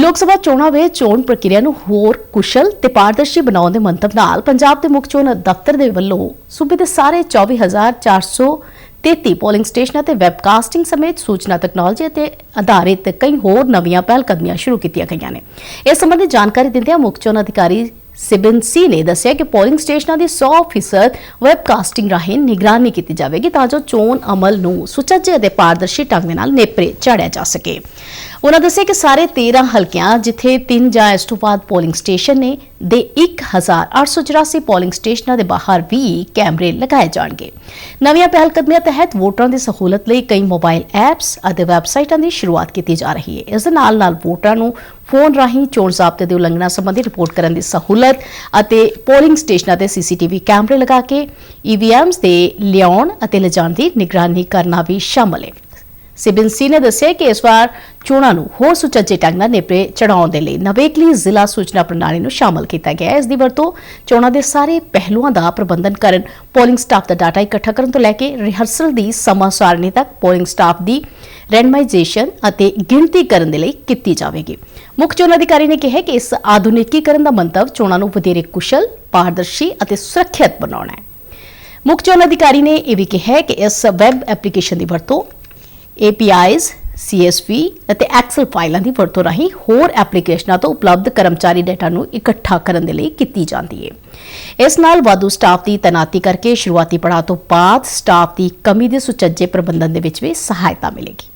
ਲੋਕ ਸਭਾ ਚੋਣਾਂ ਵਿੱਚ ਚੋਣ ਪ੍ਰਕਿਰਿਆ ਨੂੰ ਹੋਰ ਕੁਸ਼ਲ ਤੇ ਪਾਰਦਰਸ਼ੀ ਬਣਾਉਣ ਦੇ ਮੰਤਵ ਨਾਲ ਪੰਜਾਬ ਦੇ ਮੁੱਖ ਚੋਣ ਦਫ਼ਤਰ ਦੇ ਵੱਲੋਂ ਸੂਬੇ ਦੇ ਸਾਰੇ 24433 ਪੋਲਿੰਗ ਸਟੇਸ਼ਨਾਂ ਤੇ ਵੈਬਕਾਸਟਿੰਗ ਸਮੇਤ ਸੂਚਨਾ ਤਕਨਾਲੋਜੀ ਅਤੇ ਆਧਾਰਿਤ ਕਈ ਹੋਰ ਨਵੀਆਂ ਪਹਿਲ ਕਦਮੀਆਂ ਸ਼ੁਰੂ ਕੀਤੀਆਂ ਗਈਆਂ ਨੇ। ਇਸ ਸੰਬੰਧੀ ਜਾਣਕਾਰੀ ਦਿੰਦਿਆਂ ਮੁੱਖ ਚੋਣ ਅਧਿਕਾਰੀ ਸਿਬਨ ਸੀ ਨੇ ਦੱਸਿਆ ਕਿ ਪੋਲਿੰਗ ਸਟੇਸ਼ਨਾਂ ਦੀ 100% ਵੈਬਕਾਸਟਿੰਗ ਰਾਹੀਂ ਨਿਗਰਾਨੀ ਕੀਤੀ ਜਾਵੇਗੀ ਤਾਂ ਜੋ ਚੋਣ ਅਮਲ ਨੂੰ ਸੁਚੱਜੇ ਅਤੇ ਪਾਰਦਰਸ਼ੀ ਢੰਗ ਦੇ ਨਾਲ ਨੇਪਰੇ ਚਾੜਿਆ ਜਾ ਸਕੇ। ਉਹਨਾਂ ਦੱਸਿਆ ਕਿ ਸਾਰੇ 13 ਹਲਕਿਆਂ ਜਿੱਥੇ 3 ਜਾਂ ਇਸ ਤੋਂ ਬਾਅਦ ਪੋਲਿੰਗ ਸਟੇਸ਼ਨ ਨੇ, ਦੇ 1884 ਪੋਲਿੰਗ ਸਟੇਸ਼ਨਾਂ ਦੇ ਬਾਹਰ ਵੀ ਕੈਮਰੇ ਲਗਾਏ ਜਾਣਗੇ। ਨਵੀਆਂ ਪਹਿਲਕਦਮੀਆਂ ਤਹਿਤ ਵੋਟਰਾਂ ਦੀ ਸਹੂਲਤ ਲਈ ਕਈ ਮੋਬਾਈਲ ਐਪਸ ਅਤੇ ਵੈਬਸਾਈਟਾਂ ਦੀ ਸ਼ੁਰੂਆਤ ਕੀਤੀ ਜਾ ਰਹੀ ਹੈ। ਇਸ ਦੇ ਨਾਲ ਨਾਲ ਵੋਟਰਾਂ ਨੂੰ ਫੋਨ ਰਾਹੀਂ ਚੋਣ ਜ਼ਾਬਤੇ ਦੀ ਉਲੰਘਣਾ ਸੰਬੰਧੀ ਰਿਪੋਰਟ ਕਰਨ ਦੀ ਸਹੂਲਤ ਅਤੇ ਪੋਲਿੰਗ ਸਟੇਸ਼ਨਾਂ ਤੇ ਸੀਸੀਟੀਵੀ ਕੈਮਰੇ ਲਗਾ ਕੇ ਈਵੀਐਮਸ ਦੇ ਲਿਆਉਣ ਅਤੇ ਲਿਜਾਣ ਦੀ ਨਿਗਰਾਨੀ ਕਰਨਾ ਵੀ ਸ਼ਾਮਲ ਹੈ। ਸਿਬਿੰਸੀ ਨੇ ਦੱਸਿਆ ਕਿ ਇਸ ਵਾਰ ਚੋਣਾਂ ਨੂੰ ਹੋਰ ਸੁਚੱਜੇ ਢੰਗ ਨਾਲ ਨੇਪਰੇ ਚੜਾਉਣ ਦੇ ਲਈ ਨਵੇਕਲੀ ਜ਼ਿਲ੍ਹਾ ਸੂਚਨਾ ਪ੍ਰਣਾਲੀ ਨੂੰ ਸ਼ਾਮਲ ਕੀਤਾ ਗਿਆ ਹੈ। ਇਸ ਦੀ ਵਰਤੋਂ ਚੋਣਾਂ ਦੇ ਸਾਰੇ ਪਹਿਲੂਆਂ ਦਾ ਪ੍ਰਬੰਧਨ ਕਰਨ ਪੋਲਿੰਗ ਸਟਾਫ ਦਾ ਡਾਟਾ ਇਕੱਠਾ ਕਰਨ ਤੋਂ ਲੈ ਕੇ ਰਿਹਰਸਲ ਦੀ ਸਮਾਂ ਸਾਰਣੀ ਤੱਕ ਪੋਲਿੰਗ ਸਟਾਫ ਦੀ ਰੈਂਡਮਾਈਜੇਸ਼ਨ ਅਤੇ ਗਿਣਤੀ ਕਰਨ ਦੇ ਲਈ ਕੀਤੀ ਜਾਵੇਗੀ। ਮੁੱਖ ਚੋਣ ਅਧਿਕਾਰੀ ਨੇ ਕਿਹਾ ਕਿ ਇਸ ਆਧੁਨਿਕੀਕਰਨ ਦਾ ਮੰਤਵ ਚੋਣਾਂ ਨੂੰ ਵਧੇਰੇ ਕੁਸ਼ਲ, ਪਾਰਦਰਸ਼ੀ ਅਤੇ ਸੁਰੱਖਿਅਤ ਬਣਾਉਣਾ ਹੈ। ਮੁੱਖ ਚੋਣ ਅਧਿਕਾਰੀ ਨੇ ਇਹ ਵੀ ਕਿਹਾ ਕਿ ਇਸ ਵੈਬ ਐਪਲੀਕੇਸ਼ਨ ਦੀ ਵਰਤੋਂ APIs CSV ਅਤੇ ਐਕਸਲ ਫਾਈਲਾਂ ਦੀ ਵਰਤੋਂ ਰਾਹੀਂ ਹੋਰ ਐਪਲੀਕੇਸ਼ਨਾਂ ਤੋਂ ਉਪਲਬਧ ਕਰਮਚਾਰੀ ਡਾਟਾ ਨੂੰ ਇਕੱਠਾ ਕਰਨ ਦੇ ਲਈ ਕੀਤੀ ਜਾਂਦੀ ਹੈ। ਇਸ ਨਾਲ ਵਾਧੂ ਸਟਾਫ ਦੀ ਤੈਨਾਤੀ ਕਰਕੇ ਸ਼ੁਰੂਆਤੀ ਪੜਾਅ ਤੋਂ ਬਾਅਦ ਸਟਾਫ ਦੀ ਕਮੀ ਦੇ ਸੁਚੱਜੇ ਪ੍ਰਬੰਧਨ ਦੇ ਵਿੱਚ ਵੀ ਸਹਾਇਤਾ ਮਿਲੇਗੀ।